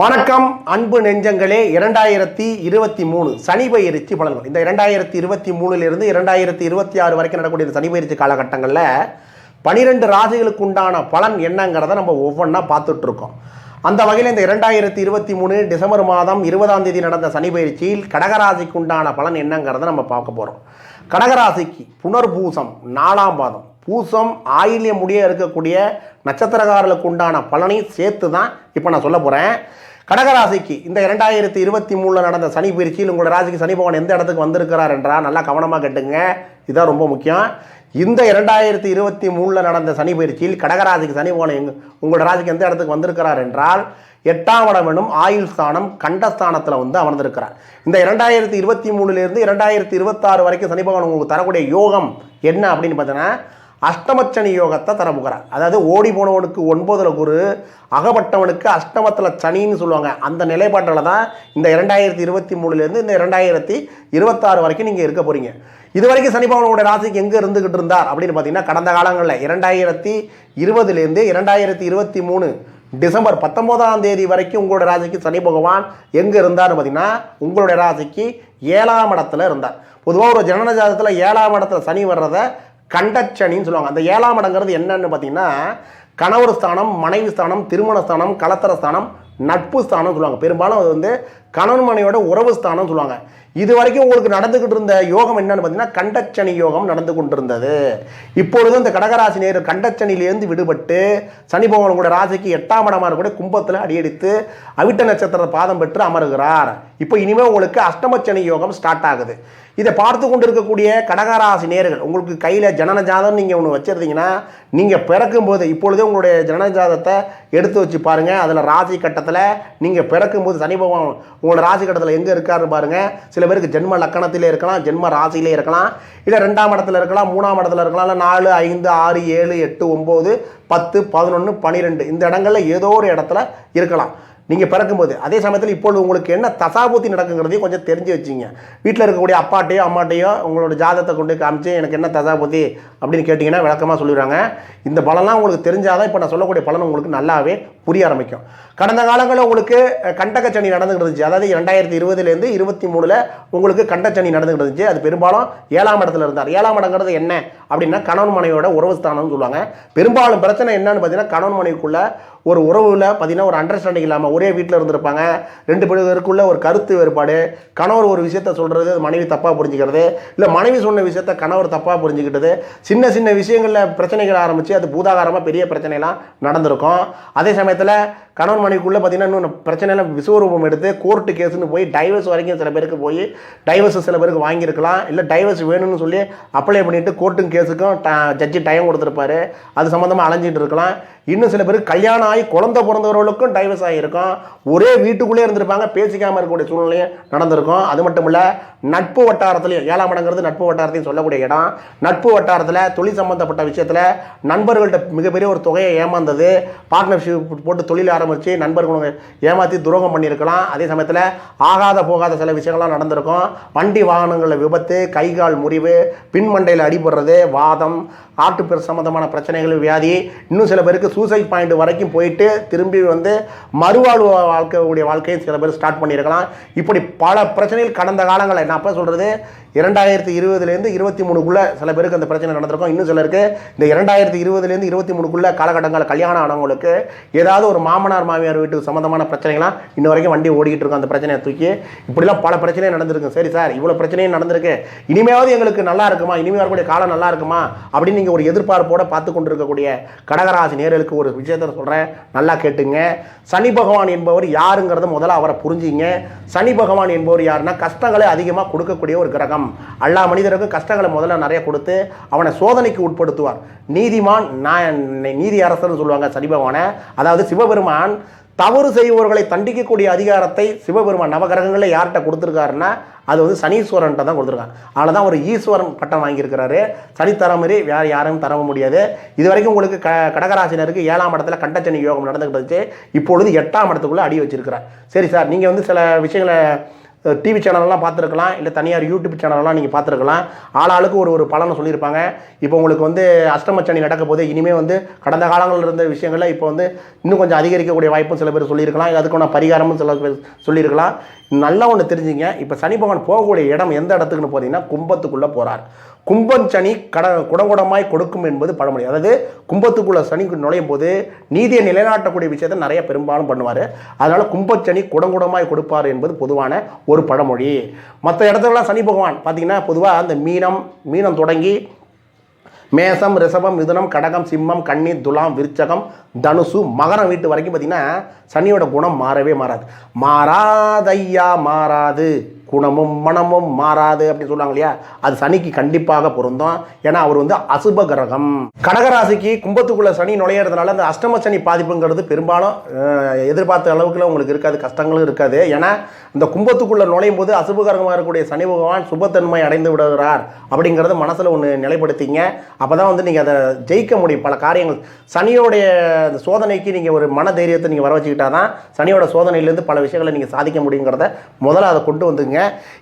வணக்கம் அன்பு நெஞ்சங்களே. இரண்டாயிரத்தி இருபத்தி மூணு சனி பயிற்சி பலன்கள். இந்த இரண்டாயிரத்தி இருபத்தி மூணுலேருந்து இரண்டாயிரத்தி இருபத்தி ஆறு வரைக்கும் நடக்கக்கூடிய இந்த சனி பயிற்சி காலகட்டங்களில் பனிரெண்டு ராசிகளுக்கு உண்டான பலன் என்னங்கிறத நம்ம ஒவ்வொன்றா பார்த்துட்டு இருக்கோம் அந்த வகையில் இந்த இரண்டாயிரத்தி இருபத்தி மூணு டிசம்பர் மாதம் இருபதாம் தேதி நடந்த சனி பயிற்சியில் கடகராசிக்கு உண்டான பலன் என்னங்கிறத நம்ம பார்க்க போகிறோம் கடகராசிக்கு புனர்பூசம் நாலாம் பாதம். பூசம் ஆயில்யம் முடிய இருக்கக்கூடிய நட்சத்திரக்காரர்களுக்கு உண்டான பலனை சேர்த்து தான் இப்போ நான் சொல்ல போகிறேன் கடகராசிக்கு இந்த இரண்டாயிரத்தி இருபத்தி மூணில் நடந்த சனி பயிற்சியில் உங்களோட ராசிக்கு சனி பகவான் எந்த இடத்துக்கு வந்திருக்கிறார் என்றால் நல்லா கவனமாக கேட்டுங்க. இதுதான் ரொம்ப முக்கியம். இந்த இரண்டாயிரத்தி இருபத்தி மூணில் நடந்த சனி பயிற்சியில் கடகராசிக்கு சனி பகவான் எங் உங்களோட ராசிக்கு எந்த இடத்துக்கு வந்திருக்கிறார் என்றால் எட்டாம் இடமெனும் ஆயுள் ஸ்தானம் கண்டஸ்தானத்தில் வந்து அமர்ந்திருக்கிறார். இந்த இரண்டாயிரத்தி இருபத்தி மூணுலேருந்து இரண்டாயிரத்தி இருபத்தாறு வரைக்கும் சனி பகவான் உங்களுக்கு தரக்கூடிய யோகம் என்ன அப்படின்னு பார்த்தீங்கன்னா அஷ்டமச்சனி யோகத்தை தரப்புகிறார். அதாவது ஓடி போனவனுக்கு ஒன்பதுல குரு அகப்பட்டவனுக்கு அஷ்டமத்தில் சனின்னு சொல்லுவாங்க. அந்த நிலைப்பாட்டில் தான் இந்த இரண்டாயிரத்தி இருபத்தி மூணுலேருந்து இந்த இரண்டாயிரத்தி இருபத்தாறு வரைக்கும் நீங்கள் இருக்க போகிறீங்க இது வரைக்கும் சனி பகவானுடைய ராசிக்கு எங்கே இருந்துகிட்டு இருந்தார் அப்படின்னு பார்த்தீங்கன்னா கடந்த காலங்களில் இரண்டாயிரத்தி இருபதுலேருந்து இரண்டாயிரத்தி இருபத்தி மூணு டிசம்பர் பத்தொம்போதாம் தேதி வரைக்கும் உங்களோட ராசிக்கு சனி பகவான் எங்கே இருந்தார்னு பார்த்தீங்கன்னா உங்களுடைய ராசிக்கு ஏழாம் இடத்துல இருந்தார். பொதுவாக ஒரு ஜனன ஜாதத்தில் ஏழாம் இடத்துல சனி வர்றதை கண்டச்சனின்னு சொல்லுவாங்க. அந்த ஏழாம் இடங்கிறது என்னன்னு பார்த்தீங்கன்னா கணவர் ஸ்தானம் மனைவி ஸ்தானம் திருமண ஸ்தானம் கலத்தர ஸ்தானம் நட்பு ஸ்தானம் சொல்லுவாங்க. பெரும்பாலும் அது வந்து கணவன் மனைவியோட உறவு ஸ்தானம் சொல்லுவாங்க. இது வரைக்கும் உங்களுக்கு நடந்துகிட்டு இருந்த யோகம் என்னன்னு பார்த்தீங்கன்னா கண்டச்சனி யோகம் நடந்து கொண்டிருந்தது. இப்பொழுது இந்த கடகராசி நேர் கண்டச்சனியிலேருந்து விடுபட்டு சனி பகவான் கூட ராசிக்கு எட்டாம் இடமா இருக்கக்கூடிய கும்பத்தில் அடியெடுத்து அவிட்ட நட்சத்திர பாதம் பெற்று அமருகிறார். இப்போ இனிமேல் உங்களுக்கு அஷ்டமச்சனி யோகம் ஸ்டார்ட் ஆகுது. இதை பார்த்து கொண்டு இருக்கக்கூடிய கடகராசி நேர்கள் உங்களுக்கு கையில் ஜனன ஜாதம் நீங்கள் ஒன்று வச்சுருந்தீங்கன்னா நீங்கள் பிறக்கும்போது இப்பொழுதே உங்களுடைய ஜனனஜாதத்தை எடுத்து வச்சு பாருங்கள் அதில் ராசி கட்டத்தில் நீங்கள் பிறக்கும்போது சனி பகவான் உங்களோட ராசி கட்டத்தில் எங்கே இருக்காருன்னு பாருங்கள் சில பேருக்கு ஜென்ம லக்கணத்திலே இருக்கலாம் ஜென்ம ராசியிலே இருக்கலாம். இல்லை ரெண்டாம் இடத்துல இருக்கலாம் மூணாம் இடத்துல இருக்கலாம் இல்லை நாலு ஐந்து ஆறு ஏழு எட்டு ஒம்பது பத்து பதினொன்று பன்னிரெண்டு இந்த இடங்களில் ஏதோ ஒரு இடத்துல இருக்கலாம். நீங்கள் பிறக்கும்போது அதே சமயத்தில் இப்பொழுது உங்களுக்கு என்ன தசாபூத்தி நடக்குங்கிறதையும் கொஞ்சம் தெரிஞ்சு வச்சிங்க. வீட்டில் இருக்கக்கூடிய அப்பாட்டையோ அம்மாட்டையோ உங்களோட ஜாதகத்தை கொண்டு காமிச்சு எனக்கு என்ன தசாபூத்தி அப்படின்னு கேட்டிங்கன்னா விளக்கமாக சொல்லிடுறாங்க. இந்த பலன்லாம் உங்களுக்கு தெரிஞ்சாதான் இப்போ நான் சொல்லக்கூடிய பலன் உங்களுக்கு நல்லாவே புரிய ஆரம்பிக்கும். கடந்த காலங்களில் உங்களுக்கு கண்டகச்சனி நடந்துகிட்டு இருந்துச்சு. அதாவது ரெண்டாயிரத்தி இருபதுலேருந்து இருபத்தி மூணில் உங்களுக்கு கண்டச்சனி நடந்துகிட்டு இருந்துச்சு. அது பெரும்பாலும் ஏழாம் இடத்துல இருந்தார். ஏழாம் இடங்கிறது என்ன? அப்படின்னா கணவன் மனைவியோட உறவு ஸ்தானம்னு சொல்லுவாங்க. பெரும்பாலும் பிரச்சனை என்னன்னு பார்த்தீங்கன்னா கணவன் மனைவிக்குள்ள ஒரு உறவுல பார்த்தீங்கன்னா ஒரு அண்டர்ஸ்டாண்டிங் இல்லாமல் ஒரே வீட்டில் இருந்திருப்பாங்க. ரெண்டு பேருக்குள்ள ஒரு கருத்து வேறுபாடு. கணவர் ஒரு விஷயத்த சொல்கிறது மனைவி தப்பாக புரிஞ்சுக்கிறது. இல்லை மனைவி சொன்ன விஷயத்த கணவர் தப்பாக புரிஞ்சுக்கிட்டது. சின்ன சின்ன விஷயங்களில் பிரச்சனைகள் ஆரம்பித்து அது பூதாகாரமாக பெரிய பிரச்சனைலாம் நடந்திருக்கும். அதே சமயத்தில் கணவன் மனைவிக்குள்ளே பார்த்தீங்கன்னா இன்னும் பிரச்சனைலாம் விஸ்வரூபம் எடுத்து கோர்ட்டு கேஸ்னு போய் டைவர்ஸ் வரைக்கும் சில பேருக்கு போய் டைவர்ஸ் சில பேருக்கு வாங்கியிருக்கலாம். இல்லை டைவர்ஸ் வேணும்னு சொல்லி அப்ளை பண்ணிட்டு கோர்ட்டும் கேஸுக்கும் ஜட்ஜி டைம் கொடுத்துருப்பாரு. அது சம்மந்தமாக அலைஞ்சிட்டு இருக்கலாம். இன்னும் சில பேர் கல்யாணம் ஆகி குழந்த பிறந்தவர்களுக்கும் டைவர்ஸ் ஆகியிருக்கும். ஒரே வீட்டுக்குள்ளே இருந்திருப்பாங்க பேசிக்காமல் இருக்கக்கூடிய சூழ்நிலையும் நடந்திருக்கும். அது மட்டும் இல்லை நட்பு வட்டாரத்துலையும் ஏழாம் இடங்கிறது நட்பு வட்டாரத்தையும் சொல்லக்கூடிய இடம். நட்பு வட்டாரத்தில் தொழில் சம்பந்தப்பட்ட விஷயத்தில் நண்பர்கள்ட்ட மிகப்பெரிய ஒரு தொகையை ஏமாந்தது. பார்ட்னர்ஷிப் போட்டு தொழில் ஆரம்பித்து நண்பர்கள் ஏமாற்றி துரோகம் பண்ணியிருக்கலாம். அதே சமயத்தில் ஆகாத போகாத சில விஷயங்கள்லாம் நடந்திருக்கும். வண்டி வாகனங்களில் விபத்து கை கால் முறிவு பின்மண்டையில் அடிபடுறது வாதம் ஆட்டு சம்மந்தமான பிரச்சனைகள் வியாதி இன்னும் சில பேருக்கு சூசைட் பாயிண்ட் வரைக்கும் போயிட்டு திரும்பி வந்து மறுவாழ்வு வாழ்க்கையுடைய வாழ்க்கையை சில பேர் ஸ்டார்ட் பண்ணியிருக்கலாம். இப்படி பல பிரச்சனைகள் கடந்த காலங்களில் நான் அப்போ சொல்கிறது இரண்டாயிரத்தி இருபதுலேருந்து இருபத்தி மூணுக்குள்ளே சில பேருக்கு அந்த பிரச்சனை நடந்திருக்கும். இன்னும் சிலருக்கு இந்த இரண்டாயிரத்தி இருபதுலேருந்து இருபத்தி மூணுக்குள்ளே காலகட்டங்களில் கல்யாணம் ஆனவங்களுக்கு ஏதாவது ஒரு மாமனார் மாமியார் வீட்டுக்கு சம்மந்தமான பிரச்சனைகள்லாம் இன்ன வரைக்கும் வண்டி ஓடிக்கிட்டு இருக்கும் அந்த பிரச்சனையை தூக்கி. இப்படிலாம் பல பிரச்சனை நடந்திருக்கு. சரி சார் இவ்வளோ பிரச்சனையும் நடந்திருக்கு. இனிமையாவது எங்களுக்கு நல்லா இருக்குமா? இனிமே வரக்கூடிய காலம் நல்லா இருக்குமா? அப்படின்னு நீங்கள் ஒரு எதிர்பார்ப்போட பார்த்து கொண்டு இருக்கக்கூடிய கடகராசி நேர்களுக்கு ஒரு விஷயத்தை சொல்கிறேன் நல்லா கேட்டுங்க. சனி பகவான் என்பவர் யாருங்கிறத முதல்ல அவரை புரிஞ்சிங்க. சனி பகவான் என்பவர் யாருன்னா கஷ்டங்களை அதிகமாக கொடுக்கக்கூடிய ஒரு கிரகம். எல்லா மனிதருக்கும் கஷ்டங்களை முதல்ல நிறைய கொடுத்து அவனை சோதனைக்கு உட்படுத்துவார். நீதிமான் நான் நீதி அரசர்னு சொல்லுவாங்க சனி பகவானை அதாவது சிவபெருமான் தவறு செய்பவர்களை தண்டிக்கக்கூடிய அதிகாரத்தை சிவபெருமான் நவகிரகங்களில் யார்கிட்ட கொடுத்துருக்காருன்னா அது வந்து சனீஸ்வரன்ட்ட தான் கொடுத்துருக்காங்க அதில் தான் ஒரு ஈஸ்வரன் பட்டம் வாங்கியிருக்கிறாரு. சனி தர வேறு யாரும் தர முடியாது. இது வரைக்கும் உங்களுக்கு க கடகராசினருக்கு ஏழாம் இடத்துல கண்டச்சனி யோகம் நடந்துக்கிட்டு இப்பொழுது எட்டாம் இடத்துக்குள்ளே அடி வச்சிருக்கிறார். சரி சார் நீங்கள் வந்து சில விஷயங்களை டிவி சேனல்லாம் பார்த்துருக்கலாம். இல்லை தனியார் யூடியூப் சேனல்லாம் நீங்கள் பார்த்துருக்கலாம். ஆளாளுக்கு ஒரு ஒரு பலனை சொல்லியிருப்பாங்க. இப்போ உங்களுக்கு வந்து அஷ்டமச்சனி நடக்க போது இனிமேல் வந்து கடந்த காலங்களில் இருந்த விஷயங்களில் இப்போ வந்து இன்னும் கொஞ்சம் அதிகரிக்கக்கூடிய வாய்ப்பும் சில பேர் சொல்லியிருக்கலாம். அதுக்கான பரிகாரமும் சில பேர் சொல்லியிருக்கலாம். நல்லா ஒன்று தெரிஞ்சுங்க. இப்போ சனி பகவான் போகக்கூடிய இடம் எந்த இடத்துக்குன்னு பார்த்தீங்கன்னா கும்பத்துக்குள்ளே போகிறார் கும்பன் சனி கட குடங்குடமாய் கொடுக்கும் என்பது பழமொழி. அதாவது கும்பத்துக்குள்ள சனி நுழையும் போது நீதியை நிலைநாட்டக்கூடிய விஷயத்தை நிறைய பெரும்பாலும் பண்ணுவார். அதனால் கும்பச்சனி குடங்குடமாய் கொடுப்பார் என்பது பொதுவான ஒரு ஒரு பழமொழி. மற்ற இடத்துலலாம் சனி பகவான் பார்த்தீங்கன்னா பொதுவாக அந்த மீனம் மீனம் தொடங்கி மேசம் ரிஷபம் மிதுனம் கடகம் சிம்மம் கன்னி துலாம் விருச்சகம் தனுசு மகரம் வீட்டு வரைக்கும் பார்த்தீங்கன்னா சனியோட குணம் மாறவே மாறாது. மாறாதையா மாறாது. குணமும் மனமும் மாறாது அப்படின்னு சொல்லுவாங்க இல்லையா? அது சனிக்கு கண்டிப்பாக பொருந்தும். ஏன்னா அவர் வந்து அசுப கிரகம். கடகராசிக்கு கும்பத்துக்குள்ள சனி நுழையிறதுனால அந்த அஷ்டம சனி பாதிப்புங்கிறது பெரும்பாலும் எதிர்பார்த்த அளவுக்குலாம் உங்களுக்கு இருக்காது கஷ்டங்களும் இருக்காது. ஏன்னா இந்த கும்பத்துக்குள்ள நுழையும் போது அசுபகரமாக இருக்கக்கூடிய சனி பகவான் சுபத்தன்மை அடைந்து விடுகிறார் அப்படிங்கிறத மனசில் ஒன்று நிலைப்படுத்திங்க. அப்போ தான் வந்து நீங்கள் அதை ஜெயிக்க முடியும். பல காரியங்கள். சனியோடைய அந்த சோதனைக்கு நீங்கள் ஒரு மன தைரியத்தை நீங்கள் வர வச்சுக்கிட்டா தான் சனியோட சோதனையிலேருந்து பல விஷயங்களை நீங்கள் சாதிக்க முடியுங்கிறத முதல்ல அதை கொண்டு வந்துங்க.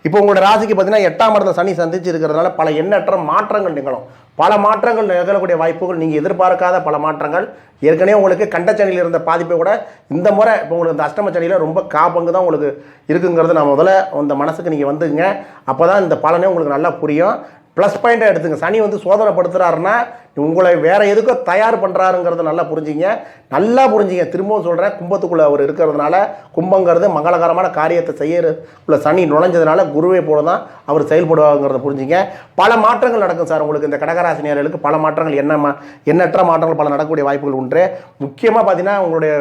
இப்போ உங்களோட ராசிக்கு பார்த்தீங்கன்னா எட்டாம் இடத்துல சனி சந்திச்சு இருக்கிறதுனால பல எண்ணற்ற மாற்றங்கள் நிகழும். பல மாற்றங்கள் நிகழக்கூடிய வாய்ப்புகள் நீங்கள் எதிர்பார்க்காத பல மாற்றங்கள். ஏற்கனவே உங்களுக்கு கண்டச்சனியில் இருந்த பாதிப்பை கூட இந்த முறை இப்போ உங்களுக்கு இந்த அஷ்டம சனியில் ரொம்ப காப்பங்கு தான் உங்களுக்கு இருக்குங்கிறது நான் முதல்ல அந்த மனசுக்கு நீங்கள் வந்துங்க அப்போ தான் இந்த பலனே உங்களுக்கு நல்லா புரியும். ப்ளஸ் பாயிண்ட்டாக எடுத்துங்க. சனி வந்து சோதனைப்படுத்துறாருன்னா உங்களை வேற எதுக்கோ தயார் பண்ணுறாருங்கிறத நல்லா புரிஞ்சுங்க. நல்லா புரிஞ்சுங்க. திரும்பவும் சொல்கிறேன் கும்பத்துக்குள்ளே அவர் இருக்கிறதுனால கும்பங்கிறது மங்களகரமான காரியத்தை செய்ய உள்ள சனி நுழைஞ்சதுனால குருவை போல தான் அவர் செயல்படுவாங்கிறத புரிஞ்சுங்க. பல மாற்றங்கள் நடக்கும் சார் உங்களுக்கு இந்த கடகராசினியர்களுக்கு பல மாற்றங்கள் என்ன மா- எண்ணற்ற மாற்றங்கள் பல நடக்கக்கூடிய வாய்ப்புகள் உண்டு. முக்கியமாக பார்த்தீங்கன்னா உங்களுடைய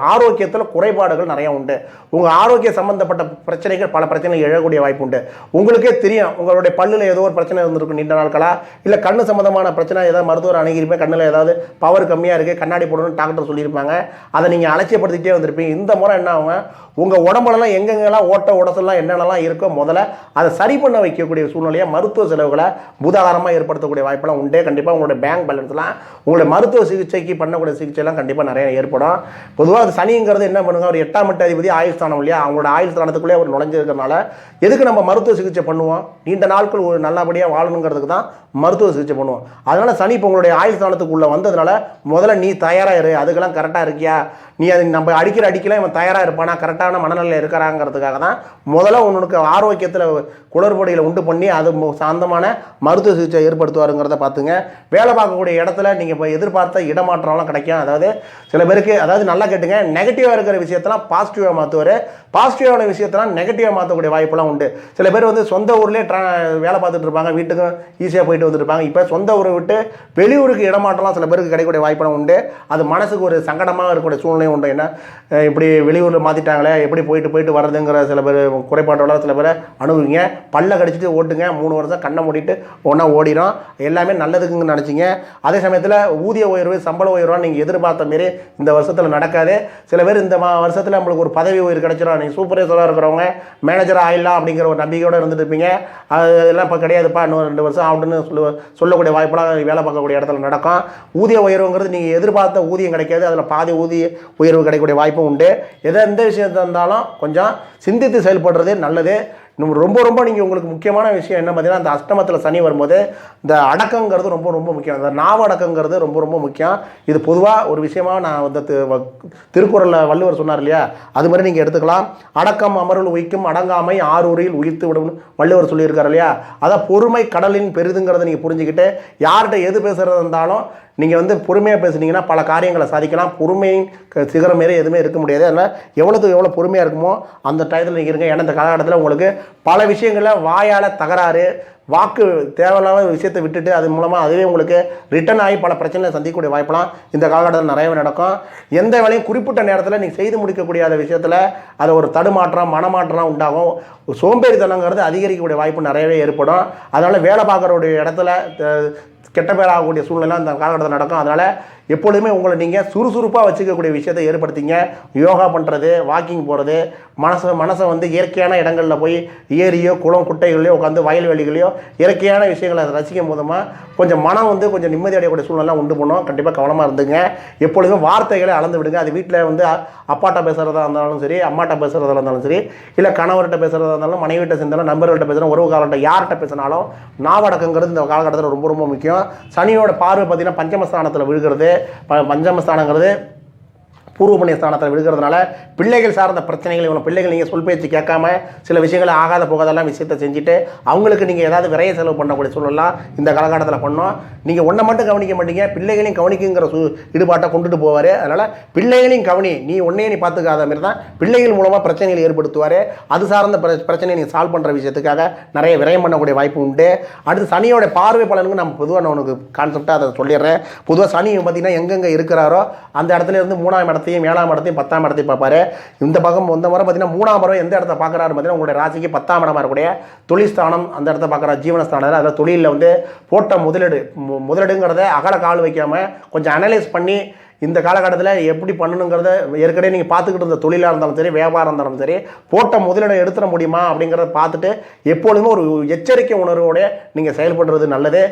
ஆரோக்கியத்தில் குறைபாடுகள் நிறையா உண்டு. உங்கள் ஆரோக்கிய சம்பந்தப்பட்ட பிரச்சனைகள் பல பிரச்சனைகள் எழக்கூடிய வாய்ப்பு உண்டு. உங்களுக்கே தெரியும் உங்களுடைய பல்லில் ஏதோ ஒரு பிரச்சனை இருந்திருக்கும் நீண்ட நாட்களாக இல்லை கண்ணு சம்பந்தமான பிரச்சனை ஏதாவது மருத்துவர் அணுகிருப்பேன் கண்ணில் ஏதாவது பவர் கம்மியாக இருக்குது கண்ணாடி போடணும்னு டாக்டர் சொல்லியிருப்பாங்க. அதை நீங்கள் அலட்சியப்படுத்திகிட்டே வந்திருப்பீங்க. இந்த முறை என்ன ஆகும் உங்கள் உடம்புலலாம் எங்கெங்கெல்லாம் ஓட்ட உடசெல்லாம் என்னென்னலாம் இருக்கோ முதல்ல அதை சரி பண்ண வைக்கக்கூடிய சூழ்நிலையை மருத்துவ செலவுகளை பூதாகாரமாக ஏற்படுத்தக்கூடிய வாய்ப்பெல்லாம் உண்டே. கண்டிப்பாக உங்களுடைய பேங்க் பேலன்ஸ்லாம் உங்களுடைய மருத்துவ சிகிச்சைக்கு பண்ணக்கூடிய சிகிச்சைலாம் கண்டிப்பாக நிறைய ஏற்படும். பொதுவாக அது சனிங்கிறது என்ன பண்ணுங்க? ஒரு எட்டாம் எட்டு அதிபதி ஆயுள் ஸ்தானம் இல்லையா? அவங்களோட ஆயுள் ஸ்தானத்துக்குள்ளே அவர் நுழைஞ்சிருக்கனால எதுக்கு நம்ம மருத்துவ சிகிச்சை பண்ணுவோம்? நீண்ட நாட்கள் ஒரு நல்லபடியாக வாழணுங்கிறதுக்கு தான் மருத்துவ சிகிச்சை பண்ணுவோம். அதனால் சனி இப்போ உங்களுடைய ஆயுள் ஸ்தானத்துக்குள்ளே வந்ததுனால முதல்ல நீ தயாராக இரு. அதுக்கெல்லாம் கரெக்டாக இருக்கியா? நீ அது நம்ம அடிக்கிற அடிக்கலாம் இவன் தயாராக இருப்பானா கரெக்டான மனநிலையில் இருக்கிறாங்கிறதுக்காக தான் முதல்ல உனக்கு ஆரோக்கியத்தில் குளறுபடியில் உண்டு பண்ணி அது சாந்தமான மருத்துவ சிகிச்சை ஏற்படுத்துவாருங்கிறத பார்த்துங்க. வேலை பார்க்கக்கூடிய இடத்துல நீங்கள் இப்போ எதிர்பார்த்த இடமாற்றம்லாம் கிடைக்கும். அதாவது சில பேருக்கு அதாவது நல்லா கேட்டுங்க நெகட்டிவாக இருக்கிற விஷயத்தெல்லாம் பாசிட்டிவாக மாற்றுவார் பாசிட்டிவான விஷயத்தெல்லாம் நெகட்டிவாக மாற்றக்கூடிய வாய்ப்பெல்லாம் உண்டு. சில பேர் வந்து சொந்த ஊர்லேயே ட்ரா வேலை பார்த்துட்டு இருப்பாங்க வீட்டுக்கும் ஈஸியாக போயிட்டு வந்துருப்பாங்க இப்போ சொந்த ஊரை விட்டு வெளியூருக்கு இடமாற்றம்லாம் சில பேருக்கு கிடைக்கக்கூடிய வாய்ப்பெல்லாம் உண்டு. அது மனசுக்கு ஒரு சங்கடமாக இருக்கக்கூடிய சூழ்நிலை பிரச்சனையும் உண்டு என்ன இப்படி வெளியூரில் மாற்றிட்டாங்களே எப்படி போயிட்டு போயிட்டு வர்றதுங்கிற சில பேர் குறைபாட்டோட சில பேரை அணுகுங்க. பல்ல கடிச்சிட்டு ஓட்டுங்க. மூணு வருஷம் கண்ணை மூடிட்டு ஒன்றா ஓடிடும் எல்லாமே நல்லதுக்குன்னு நினச்சிங்க. அதே சமயத்தில் ஊதிய உயர்வு சம்பள உயர்வாக நீங்கள் எதிர்பார்த்த மாரி இந்த வருஷத்தில் நடக்காது. சில பேர் இந்த மா வருஷத்தில் நம்மளுக்கு ஒரு பதவி உயர் கிடச்சிடும் நீங்கள் சூப்பர்வைசராக இருக்கிறவங்க மேனேஜர் ஆயிடலாம் அப்படிங்கிற ஒரு நம்பிக்கையோடு இருந்துட்டு இருப்பீங்க. அது இப்போ கிடையாதுப்பா. இன்னும் ரெண்டு வருஷம் ஆகட்டுன்னு சொல்ல சொல்லக்கூடிய வாய்ப்பெல்லாம் வேலை பார்க்கக்கூடிய இடத்துல நடக்கும். ஊதிய உயர்வுங்கிறது நீங்கள் எதிர்பார்த்த ஊதியம் கிடைக்காது. அதில் பாதி ஊதிய உயர்வு கிடைக்கக்கூடிய வாய்ப்பும் உண்டு. எதை எந்த விஷயத்தை இருந்தாலும் கொஞ்சம் சிந்தித்து செயல்படுறது நல்லது. ரொம்ப ரொம்ப நீங்கள் உங்களுக்கு முக்கியமான விஷயம் என்ன பார்த்தீங்கன்னா அந்த அஷ்டமத்தில் சனி வரும்போது இந்த அடக்கங்கிறது ரொம்ப ரொம்ப முக்கியம். இந்த நாவ அடக்கங்கிறது ரொம்ப ரொம்ப முக்கியம். இது பொதுவாக ஒரு விஷயமாக நான் வந்து திருக்குறளில் வள்ளுவர் சொன்னார் இல்லையா? அது மாதிரி நீங்கள் எடுத்துக்கலாம். அடக்கம் அமருள் உயிக்கும் அடங்காமை ஆரூரில் உயிர்த்து விடும் வள்ளுவர் சொல்லியிருக்காரு இல்லையா? அதான் பொறுமை கடலின் பெரிதுங்கிறத நீங்கள் புரிஞ்சுக்கிட்டு யார்கிட்ட எது பேசுகிறதா இருந்தாலும் நீங்கள் வந்து பொறுமையாக பேசுனீங்கன்னா பல காரியங்களை சாதிக்கலாம். பொறுமையின் சிகரம் மாரி எதுவுமே இருக்க முடியாது. அதனால் எவ்வளோத்துக்கு எவ்வளோ பொறுமையாக இருக்குமோ அந்த டயத்தில் நீங்கள் இருங்க. ஏன்னா இந்த காலகட்டத்தில் உங்களுக்கு பல விஷயங்களில் வாயால் தகராறு வாக்கு தேவையில்லாத விஷயத்தை விட்டுட்டு அது மூலமாக அதுவே உங்களுக்கு ரிட்டர்ன் ஆகி பல பிரச்சனைகளை சந்திக்கக்கூடிய வாய்ப்பெல்லாம் இந்த காலகட்டத்தில் நிறையவே நடக்கும். எந்த வேலையும் குறிப்பிட்ட நேரத்தில் நீங்கள் செய்து முடிக்கக்கூடிய விஷயத்தில் அதை ஒரு தடுமாற்றம் மனமாற்றம் உண்டாகும். சோம்பேறித்தனங்கிறது அதிகரிக்கக்கூடிய வாய்ப்பு நிறையவே ஏற்படும். அதனால் வேலை பார்க்குறவுடைய இடத்துல கெட்ட பேர் ஆகக்கூடிய சூழ்நிலை அந்த காலகட்டத்தில் நடக்கும். அதனால் எப்பொழுதுமே உங்களை நீங்கள் சுறுசுறுப்பாக வச்சுக்கக்கூடிய விஷயத்தை ஏற்படுத்திங்க. யோகா பண்ணுறது வாக்கிங் போகிறது மனசை மனசை வந்து இயற்கையான இடங்களில் போய் ஏரியோ குளம் குட்டைகளையோ உட்காந்து வயல்வெளிகளையோ இயற்கையான விஷயங்களை ரசிக்கும் போதுமா கொஞ்சம் மனம் வந்து கொஞ்சம் நிம்மதி அடையக்கூடிய சூழ்நிலை உண்டு பண்ணும். கண்டிப்பாக கவனமாக இருந்துங்க. எப்பொழுதுமே வார்த்தைகளை அளந்து விடுங்க. அது வீட்டில் வந்து அப்பாட்ட பேசுகிறதா இருந்தாலும் சரி அம்மாட்ட பேசுகிறதா இருந்தாலும் சரி இல்லை கணவர்கிட்ட பேசுகிறதா இருந்தாலும் மனைவிட்ட சேர்ந்தாலும் நண்பர்கள்ட்ட பேசுகிறோம் உறவுகாரர்கிட்ட யார்கிட்ட பேசினாலும் நாவடக்கங்கிறது இந்த காலகட்டத்தில் ரொம்ப ரொம்ப முக்கியம். சனியோட பார்வை பார்த்தீங்கன்னா பஞ்சமஸ்தானத்தில் விழுகிறது. ப- பஞ்சமஸ்தானங்கிறது பூர்வ புண்ணிய ஸ்தானத்தில் விழுகிறதுனால பிள்ளைகள் சார்ந்த பிரச்சனைகள் இவங்க பிள்ளைகள் நீங்கள் சொல் பேச்சு கேட்காம சில விஷயங்களை ஆகாத போகாதெல்லாம் விஷயத்தை செஞ்சுட்டு அவங்களுக்கு நீங்கள் ஏதாவது விரைய செலவு பண்ணக்கூடிய சூழலாம் இந்த காலகட்டத்தில் பண்ணோம். நீங்கள் ஒன்றை மட்டும் கவனிக்க மாட்டீங்க. பிள்ளைகளையும் கவனிக்குங்கிற சு ஈடுபாட்டை கொண்டுட்டு போவார். அதனால் பிள்ளைகளையும் கவனி. நீ ஒன்றையே நீ பார்த்துக்காத மாதிரி தான் பிள்ளைகள் மூலமாக பிரச்சனைகளை ஏற்படுத்துவார். அது சார்ந்த பிர பிரச்சனையை நீங்கள் சால்வ் பண்ணுற விஷயத்துக்காக நிறைய விரயம் பண்ணக்கூடிய வாய்ப்பு உண்டு. அடுத்து சனியோட பார்வை பலனுக்கு நம்ம பொதுவாக நான் உனக்கு கான்செப்டாக அதை சொல்லிடுறேன். பொதுவாக சனி பார்த்தீங்கன்னா எங்கெங்கே இருக்கிறாரோ அந்த இடத்துல இருந்து மூணாம் இடத்தையும் ஏழாம் இடத்தையும் பத்தாம் இடத்தையும் பார்ப்பார். இந்த பக்கம் இந்த முறை பார்த்தீங்கன்னா மூணாம் பருவம் எந்த இடத்த பார்க்குறாரு பார்த்தீங்கன்னா உங்களுடைய ராசிக்கு பத்தாம் இடமா இருக்கக்கூடிய தொழில்ஸ்தானம் அந்த இடத்த பார்க்குறாரு ஜீவனஸ்தானம் அதாவது தொழிலில் வந்து போட்ட முதலீடு மு- முதலீடுங்கிறத அகல கால் வைக்காமல் கொஞ்சம் அனலைஸ் பண்ணி இந்த காலகட்டத்தில் எப்படி பண்ணணுங்கிறத ஏற்கனவே நீங்கள் பார்த்துக்கிட்டு இருந்த தொழிலாக இருந்தாலும் சரி வியாபாரம் இருந்தாலும் சரி போட்ட முதலீடை எடுத்துட முடியுமா அப்படிங்கிறத பார்த்துட்டு எப்பொழுதுமே ஒரு எச்சரிக்கை உணர்வோட நீங்கள் செயல்படுறது நல்லது.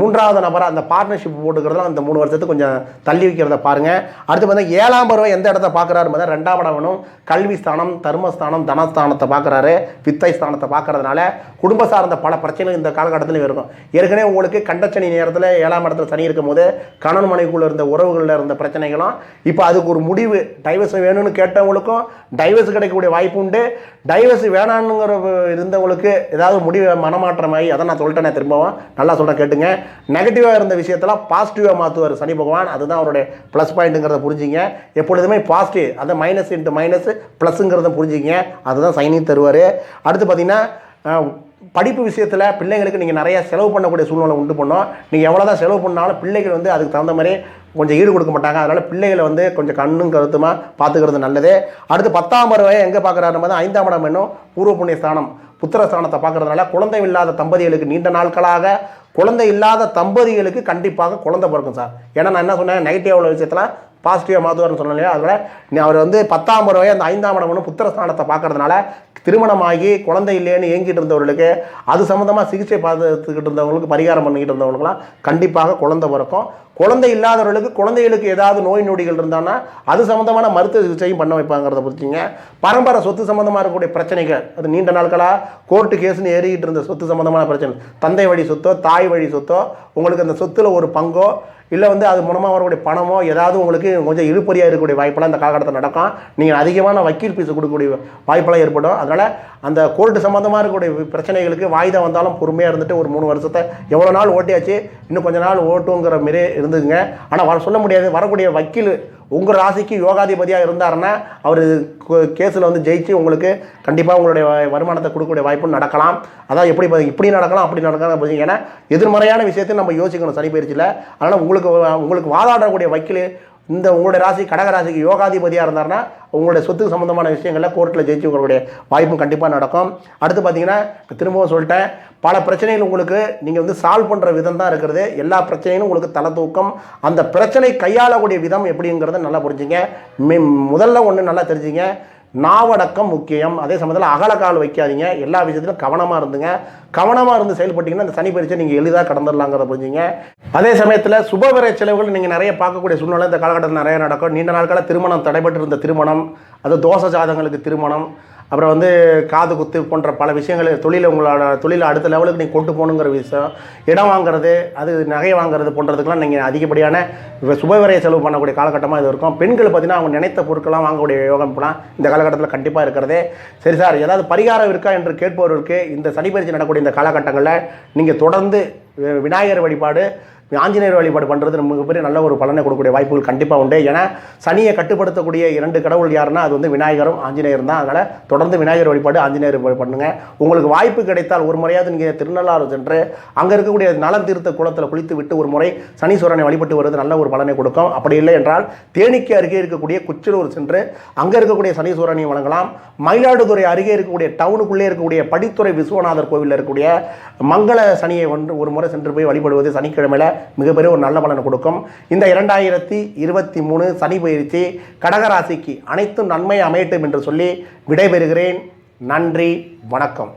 மூன்றாவது நபராக அந்த பார்ட்னர்ஷிப் போட்டுக்கிறதுலாம் அந்த மூணு வருஷத்துக்கு கொஞ்சம் தள்ளி வைக்கிறத பாருங்கள் அடுத்து பார்த்தா ஏழாம் பருவம் எந்த இடத்த பார்க்குறாரு பார்த்தா ரெண்டாம் இடம் வேணும் கல்வி ஸ்தானம் தர்மஸ்தானம் தனஸ்தானத்தை பார்க்குறாரு. வித்தை ஸ்தானத்தை பார்க்குறதுனால குடும்ப சார்ந்த பல பிரச்சனைகள் இந்த காலகட்டத்தில் இருக்கும். ஏற்கனவே உங்களுக்கு கண்டச்சனி நேரத்தில் ஏழாம் இடத்துல சனி இருக்கும்போது கணவன் மனைவிக்குள்ள இருந்த உறவுகளில் இருந்த பிரச்சனைகளும். இப்போ அதுக்கு ஒரு முடிவு டைவர்ஸ் வேணும்னு கேட்டவங்களுக்கும் டைவர்ஸ் கிடைக்கக்கூடிய வாய்ப்பு உண்டு. டைவர்ஸ் வேணான்னுங்கிற இருந்தவங்களுக்கு ஏதாவது முடிவு மனமாற்றமாகி அதை நான் சொல்லிட்டேனே திரும்பவும். நல்லா சொல்கிறேன் கேட்டுங்க. நெகட்டிவாக இருந்த விஷயத்தெல்லாம் பாசிட்டிவாக மாற்றுவார் சனி பகவான். அதுதான் அவருடைய ப்ளஸ் பாயிண்ட்டுங்கிறத புரிஞ்சுங்க. எப்பொழுதுமே பாசிட்டிவ் அதை மைனஸ் இன்ட்டு மைனஸ் ப்ளஸ்ஸுங்கிறத புரிஞ்சுங்க. அதுதான் சைனிங் தருவார். அடுத்து பார்த்தீங்கன்னா படிப்பு விஷயத்தில் பிள்ளைகளுக்கு நீங்கள் நிறையா செலவு பண்ணக்கூடிய சூழ்நிலை உண்டு பண்ணோம். நீங்கள் எவ்வளோ தான் செலவு பண்ணாலும் பிள்ளைகள் வந்து அதுக்கு தகுந்த மாதிரி கொஞ்சம் ஈடு கொடுக்க மாட்டாங்க. அதனால் பிள்ளைகளை வந்து கொஞ்சம் கண்ணும் கருத்துமாக பார்த்துக்கிறது நல்லது. அடுத்து பத்தாம் பருவம் எங்கே பார்க்குறாரு மாதிரி ஐந்தாம் இடம் என்னும் பூர்வ புண்ணிய ஸ்தானம் புத்திர ஸ்தானத்தை பார்க்கறதுனால குழந்தை இல்லாத தம்பதிகளுக்கு நீண்ட நாட்களாக குழந்தை இல்லாத தம்பதிகளுக்கு கண்டிப்பாக குழந்தை பிறக்கும் சார். ஏன்னா நான் என்ன சொன்னேன்? நெகட்டிவ் உள்ள விஷயத்தில் பாசிட்டிவாக மாற்றுவார்னு சொன்னேன் இல்லையா? அதனால் நீ அவர் வந்து பத்தாம் பருவம் அந்த ஐந்தாம் இடம் புத்திர ஸ்தானத்தை பார்க்கறதுனால திருமணமாகி குழந்தை இல்லைன்னு ஏங்கிட்டு இருந்தவர்களுக்கு அது சம்மந்தமாக சிகிச்சை பார்த்துக்கிட்டு இருந்தவங்களுக்கு பரிகாரம் பண்ணிக்கிட்டு இருந்தவங்களுக்குலாம் கண்டிப்பாக குழந்தை பிறக்கும். குழந்தை இல்லாதவர்களுக்கு குழந்தைகளுக்கு ஏதாவது நோய் நொடிகள் இருந்தான்னா அது சம்மந்தமான மருத்துவ சிகிச்சையும் பண்ண வைப்பாங்கிறத பற்றிங்க பரம்பரை சொத்து சம்மந்தமாக இருக்கக்கூடிய பிரச்சனைகள் அது நீண்ட நாட்களாக கோர்ட்டு கேஸ்னு ஏறிக்கிட்டு இருந்த சொத்து சம்மந்தமான பிரச்சனை. தந்தை வழி சொத்தோ தாய் வழி சொத்தோ உங்களுக்கு அந்த சொத்துல ஒரு பங்கோ இல்லை வந்து அது மூலமாக வரக்கூடிய பணமோ ஏதாவது உங்களுக்கு கொஞ்சம் இழுப்பறியாக இருக்கக்கூடிய வாய்ப்பெல்லாம் இந்த காலகட்டத்தில் நடக்கும். நீங்கள் அதிகமான வக்கீல் ஃபீஸ் கொடுக்கக்கூடிய வாய்ப்பெல்லாம் ஏற்படும். அதனால் அந்த கோர்ட்டு சம்மந்தமாக இருக்கக்கூடிய பிரச்சனைகளுக்கு வாய்தா வந்தாலும் பொறுமையாக இருந்துட்டு ஒரு மூணு வருஷத்தை எவ்வளோ நாள் ஓட்டியாச்சு இன்னும் கொஞ்ச நாள் ஓட்டுங்கிற மாரி இருந்துங்க ஆனால் வர சொல்ல முடியாது. வரக்கூடிய வக்கீல் உங்கள் ராசிக்கு யோகாதிபதியாக இருந்தாருன்னா அவர் கேஸில் வந்து ஜெயிச்சு உங்களுக்கு கண்டிப்பாக உங்களுடைய வருமானத்தை கொடுக்கக்கூடிய வாய்ப்பும் நடக்கலாம். அதான் எப்படி பாத்தீங்க, இப்படி நடக்கலாம் அப்படி நடக்கலாம் புரியுங்க. ஏன்னா எதிர்மறையான விஷயத்தை நம்ம யோசிக்கணும். சனி பயிற்சியில் அதனால் உங்களுக்கு உங்களுக்கு வாதாடக்கூடிய வக்கீல் இந்த உங்களுடைய ராசி கடகராசிக்கு யோகாதிபதியாக இருந்தார்னா உங்களுடைய சொத்து சம்மந்தமான விஷயங்களில் கோர்ட்டில் ஜெயிச்சு உங்களுடைய வாய்ப்பும் கண்டிப்பாக நடக்கும். அடுத்து பார்த்தீங்கன்னா திரும்பவும் சொல்லிட்டேன் பல பிரச்சனைகள் உங்களுக்கு நீங்கள் வந்து சால்வ் பண்ணுற விதம் தான் இருக்கிறது. எல்லா பிரச்சனையும் உங்களுக்கு தலை தூக்கம் அந்த பிரச்சனை கையாளக்கூடிய விதம் எப்படிங்கிறத நல்லா புரிஞ்சுங்க. மே- முதல்ல ஒன்று நல்லா தெரிஞ்சுங்க. நாவடக்கம் முக்கியம். அதே சமயத்தில் அகலக்கால் வைக்காதீங்க. எல்லா விஷயத்திலும் கவனமாக இருந்துங்க. கவனமாக இருந்து செயல்பட்டிங்கன்னா அந்த சனி பயிற்சியை நீங்கள் எளிதாக கடந்துடலாங்கிறத புரிஞ்சுங்க. அதே சமயத்தில் சுபவிரை செலவுகள் நீங்கள் நிறைய பார்க்கக்கூடிய சூழ்நிலை. இந்த காலகட்டத்தில் நிறைய நடக்கும். நீண்ட நாட்களாக திருமணம் தடைபட்டு இருந்த திருமணம். அது தோசை ஜாதங்களுக்கு திருமணம். அப்புறம் வந்து காது குத்து போன்ற பல விஷயங்கள் தொழில் உங்களோட தொழிலை அடுத்த லெவலுக்கு நீங்கள் கொண்டு போகணுங்கிற விஷயம். இடம் வாங்குறது அது நகை வாங்குறது போன்றதுக்கெல்லாம் நீங்கள் அதிகப்படியான இப்ப செலவு பண்ணக்கூடிய காலகட்டமாக இது இருக்கும். பெண்கள் பார்த்தீங்கன்னா அவங்க நினைத்த பொருட்கள்லாம் வாங்கக்கூடிய யோகம் போனால் இந்த காலகட்டத்தில் கண்டிப்பாக இருக்கிறதே. சரி சார் ஏதாவது பரிகாரம் இருக்கா என்று கேட்பவர்களுக்கு இந்த சனி பயிற்சி நடக்கக்கூடிய இந்த காலகட்டங்களில் நீங்கள் தொடர்ந்து விநாயகர் வழிபாடு ஆஞ்சநேயர் வழிபாடு பண்ணுறது மிகப்பெரிய நல்ல ஒரு பலனை கொடுக்கக்கூடிய வாய்ப்புகள் கண்டிப்பாக உண்டு. ஏன்னா சனியை கட்டுப்படுத்தக்கூடிய இரண்டு கடவுள் யாருன்னா அது வந்து விநாயகரும் ஆஞ்சநேயரும் தான். அதனால் தொடர்ந்து விநாயகர் வழிபாடு ஆஞ்சநேயர் பண்ணுங்க. உங்களுக்கு வாய்ப்பு கிடைத்தால் ஒரு முறையாவது நீங்கள் திருநள்ளாறு சென்று அங்கே இருக்கக்கூடிய நலம் தீர்த்த குளத்தில் குளித்து விட்டு ஒரு முறை சனீஸ்வரனை வழிபட்டு வருவது நல்ல ஒரு பலனை கொடுக்கும். அப்படி இல்லை என்றால் தேனிக்கு அருகே இருக்கக்கூடிய குச்சிலூர் சென்று அங்கே இருக்கக்கூடிய சனீஸ்வரனையும் வழங்கலாம். மயிலாடுதுறை அருகே இருக்கக்கூடிய டவுனுக்குள்ளே இருக்கக்கூடிய படித்துறை விஸ்வநாதர் கோவிலில் இருக்கக்கூடிய மங்கள சனியை வந்து ஒரு முறை சென்று போய் வழிபடுவது சனிக்கிழமையில் மிகப்பெரிய ஒரு நல்ல பலனை கொடுக்கும். இந்த இரண்டாயிரத்தி இருபத்தி மூணு சனி பயிற்சி கடகராசிக்கு அனைத்தும் நன்மை அமையட்டும் என்று சொல்லி விடைபெறுகிறேன். நன்றி வணக்கம்.